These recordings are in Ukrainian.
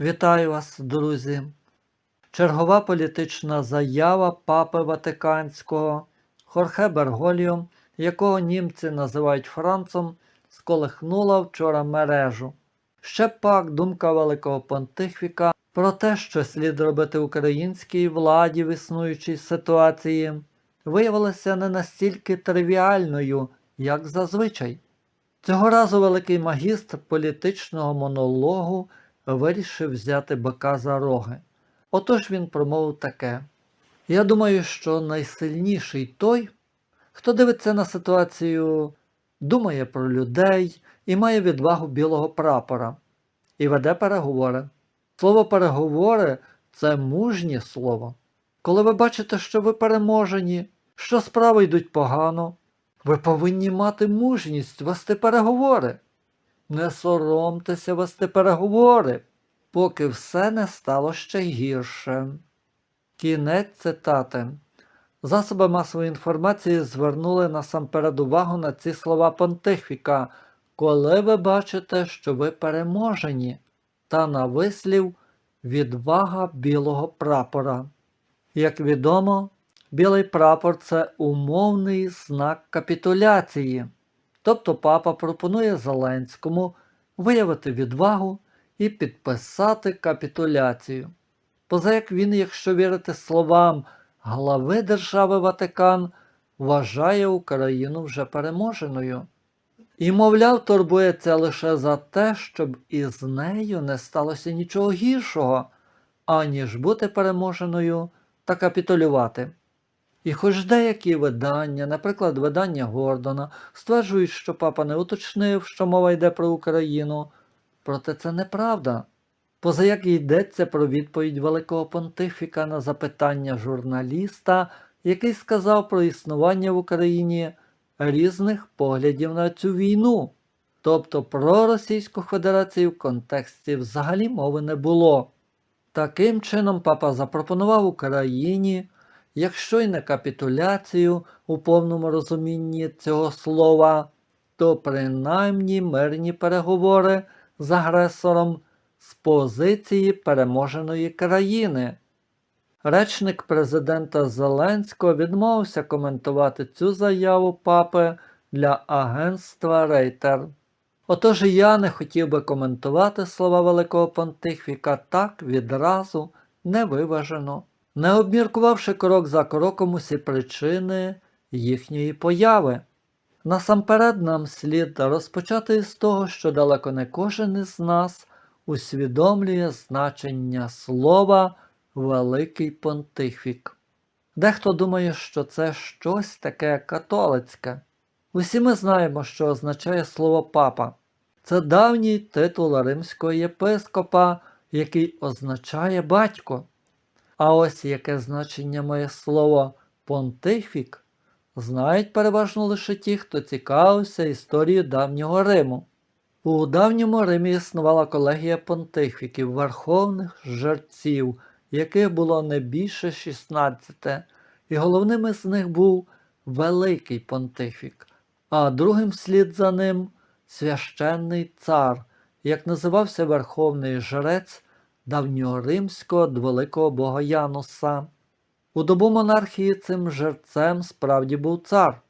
Вітаю вас, друзі. Чергова політична заява папи Ватиканського Хорхе Бергольо, якого німці називають Францом, сколихнула вчора мережу. Ще пак думка Великого Понтифіка про те, що слід робити українській владі в існуючій ситуації, виявилася не настільки тривіальною, як зазвичай. Цього разу великий магістр політичного монологу вирішив взяти бика за роги. Отож він промовив таке. Я думаю, що найсильніший той, хто дивиться на ситуацію, думає про людей і має відвагу білого прапора, і веде переговори. Слово переговори це мужнє слово. Коли ви бачите, що ви переможені, що справи йдуть погано, ви повинні мати мужність вести переговори. Не соромтеся вести переговори, поки все не стало ще гірше. Кінець цитати. Засоби масової інформації звернули насамперед увагу на ці слова понтифіка, коли ви бачите, що ви переможені, та на вислів відвага білого прапора. Як відомо, білий прапор це умовний знак капітуляції. Тобто папа пропонує Зеленському виявити відвагу і підписати капітуляцію. Поза як він, якщо вірити словам глави держави Ватикан, вважає Україну вже переможеною. І, мовляв, турбується лише за те, щоб із нею не сталося нічого гіршого, аніж бути переможеною та капітулювати. І хоч деякі видання, наприклад, видання Гордона, стверджують, що папа не уточнив, що мова йде про Україну, проте це неправда. Поза як йдеться про відповідь Великого Понтифіка на запитання журналіста, який сказав про існування в Україні різних поглядів на цю війну. Тобто про Російську Федерацію в контексті взагалі мови не було. Таким чином, папа запропонував Україні якщо й не капітуляцію у повному розумінні цього слова, то принаймні мирні переговори з агресором з позиції переможеної країни. Речник президента Зеленського відмовився коментувати цю заяву папи для агентства Рейтер. Отож я не хотів би коментувати слова Великого Понтифіка так відразу невиважено не обміркувавши крок за кроком усі причини їхньої появи. Насамперед нам слід розпочати з того, що далеко не кожен із нас усвідомлює значення слова Великий Понтифік. Дехто думає, що це щось таке католицьке. Усі ми знаємо, що означає слово папа. Це давній титул римського єпископа, який означає батько. А ось яке значення має слово понтифік, знають переважно лише ті, хто цікавився історією давнього Риму. У давньому Римі існувала колегія понтифіків, верховних жерців, яких було не більше 16, і головним з них був Великий понтифік, а другим слід за ним священний цар, як називався верховний жрець давньоримського великого бога Януса. У добу монархії цим жерцем справді був цар.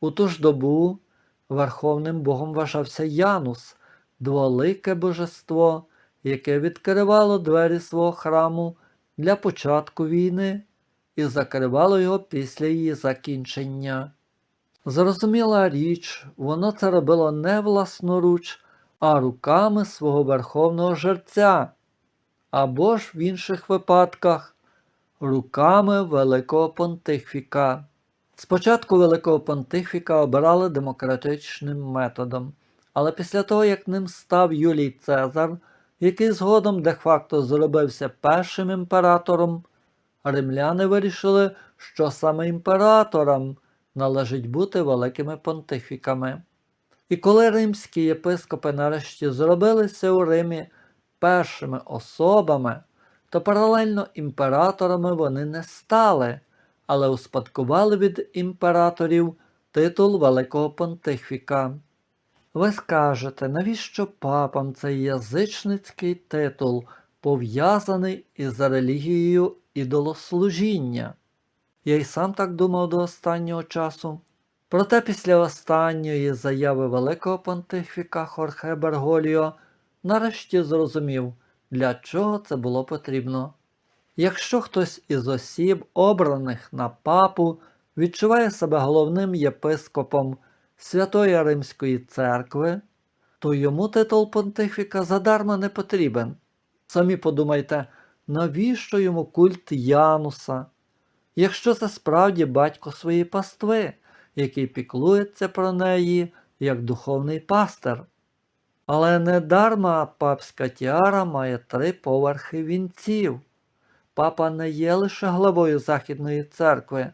У ту ж добу верховним богом вважався Янус, дволике божество, яке відкривало двері свого храму для початку війни і закривало його після її закінчення. Зрозуміла річ, воно це робило не власноруч, а руками свого верховного жерця, або ж в інших випадках руками Великого Понтифіка. Спочатку Великого Понтифіка обирали демократичним методом, але після того, як ним став Юлій Цезар, який згодом де-факто зробився першим імператором, римляни вирішили, що саме імператорам належить бути великими понтифіками. І коли римські єпископи нарешті зробилися у Римі першими особами, то паралельно імператорами вони не стали, але успадкували від імператорів титул Великого Понтифіка. Ви скажете, навіщо папам цей язичницький титул, пов'язаний із релігією ідолослужіння? Я й сам так думав до останнього часу. Проте після останньої заяви великого понтифіка Хорхе Берголіо нарешті зрозумів, для чого це було потрібно. Якщо хтось із осіб, обраних на папу, відчуває себе головним єпископом Святої Римської церкви, то йому титул понтифіка задарма не потрібен. Самі подумайте, навіщо йому культ Януса, якщо це справді батько своєї пастви, який піклується про неї як духовний пастир. Але недарма папська тіара має три поверхи вінців. Папа не є лише главою Західної церкви,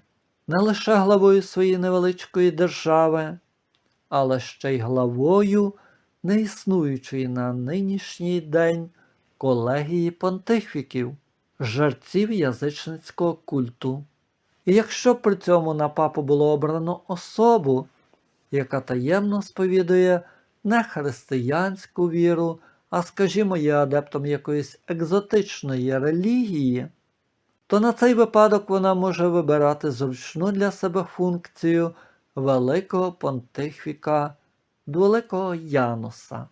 не лише главою своєї невеличкої держави, але ще й главою неіснуючої на нинішній день колегії понтифіків, жерців язичницького культу. І якщо при цьому на папу було обрано особу, яка таємно сповідує не християнську віру, а, скажімо, є адептом якоїсь екзотичної релігії, то на цей випадок вона може вибирати зручну для себе функцію великого понтифіка, великого Януса.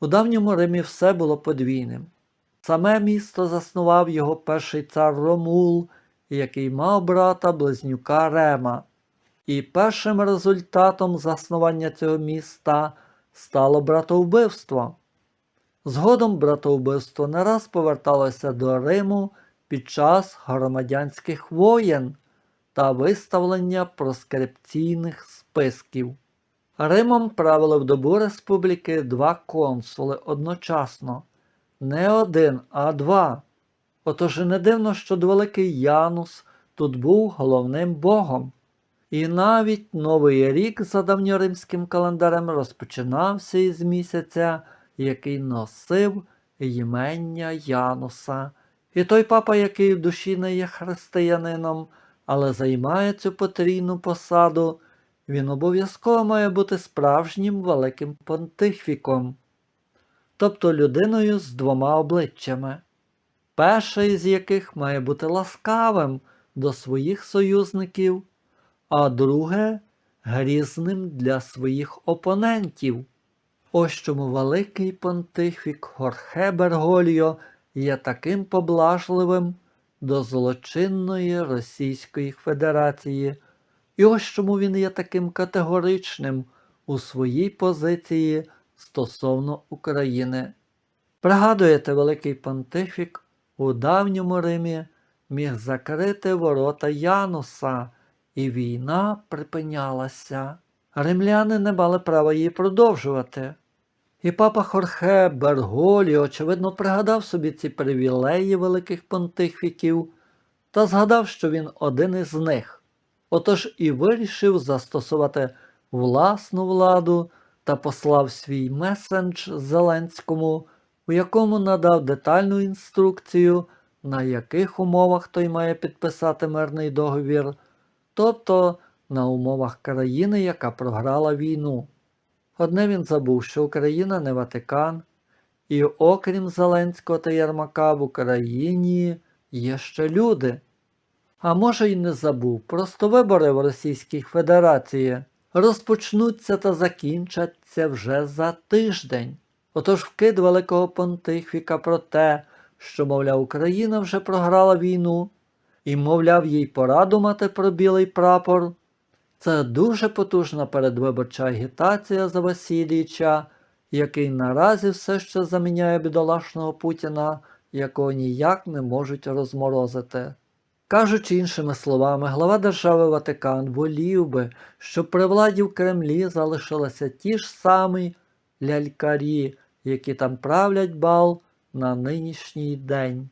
У давньому Римі все було подвійним. Саме місто заснував його перший цар Ромул, який мав брата близнюка Рема. І першим результатом заснування цього міста стало братовбивство. Згодом братовбивство не раз поверталося до Риму під час громадянських воєн та виставлення проскрипційних списків. Римом правили в добу республіки два консули одночасно, не один, а два. Отож не дивно, що великий Янус тут був головним богом. І навіть новий рік за давньоримським календарем розпочинався із місяця, який носив імення Януса. І той папа, який в душі не є християнином, але займає цю потрійну посаду, він обов'язково має бути справжнім великим понтифіком, тобто людиною з двома обличчями, перший з яких має бути ласкавим до своїх союзників, а друге грізним для своїх опонентів. Ось чому великий понтифік Хорхе Бергольо є таким поблажливим до злочинної Російської Федерації, і ось чому він є таким категоричним у своїй позиції стосовно України. Пригадуєте, Великий Понтифік у давньому Римі міг закрити ворота Януса, і війна припинялася. Римляни не мали права її продовжувати. І папа Хорхе Берголі, очевидно, пригадав собі ці привілеї великих понтифіків та згадав, що він один із них. Отож і вирішив застосувати власну владу та послав свій месендж Зеленському, у якому надав детальну інструкцію, на яких умовах той має підписати мирний договір, тобто на умовах країни, яка програла війну. Одне він забув, що Україна не Ватикан, і окрім Зеленського та Єрмака в Україні є ще люди. А може й не забув, просто вибори в Російській Федерації розпочнуться та закінчаться вже за тиждень. Отож вкид Великого Понтифіка про те, що, мовляв, Україна вже програла війну, і, мовляв, їй пора думати про білий прапор. Це дуже потужна передвиборча агітація за Васильовича, який наразі все ще заміняє бідолашного Путіна, якого ніяк не можуть розморозити. Кажучи іншими словами, глава держави Ватикан волів би, щоб при владі в Кремлі залишилися ті ж самі лялькарі, які там правлять бал на нинішній день.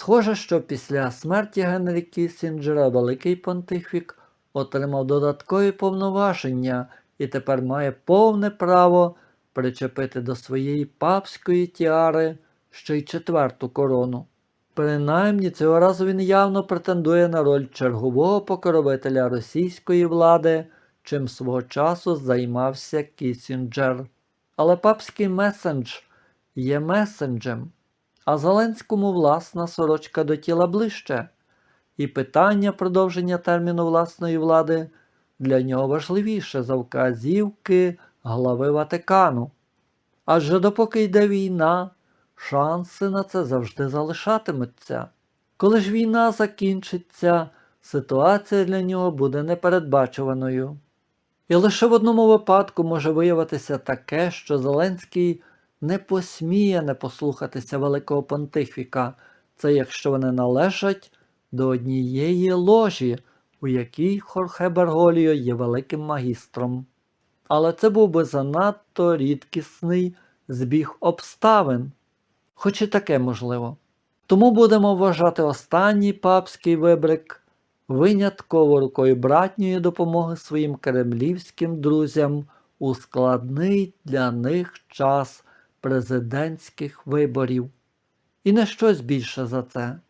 Схоже, що після смерті Генрі Кіссінджера Великий Понтифік отримав додаткові повноваження і тепер має повне право причепити до своєї папської тіари ще й четверту корону. Принаймні цього разу він явно претендує на роль чергового покровителя російської влади чим свого часу займався Кісінджер. Але папський месендж є месенджем, а Зеленському власна сорочка до тіла ближче, і питання продовження терміну власної влади для нього важливіше за вказівки глави Ватикану. Адже допоки йде війна, шанси на це завжди залишатимуться. Коли ж війна закінчиться, ситуація для нього буде непередбачуваною. І лише в одному випадку може виявитися таке, що Зеленський не посміє не послухатися Великого Понтифіка, це якщо вони належать до однієї ложі, у якій Хорхе Берголіо є великим магістром. Але це був би занадто рідкісний збіг обставин, хоч і таке можливо. Тому будемо вважати останній папський вибрик винятково рукою братньої допомоги своїм кремлівським друзям у складний для них час президентських виборів. І не щось більше за це.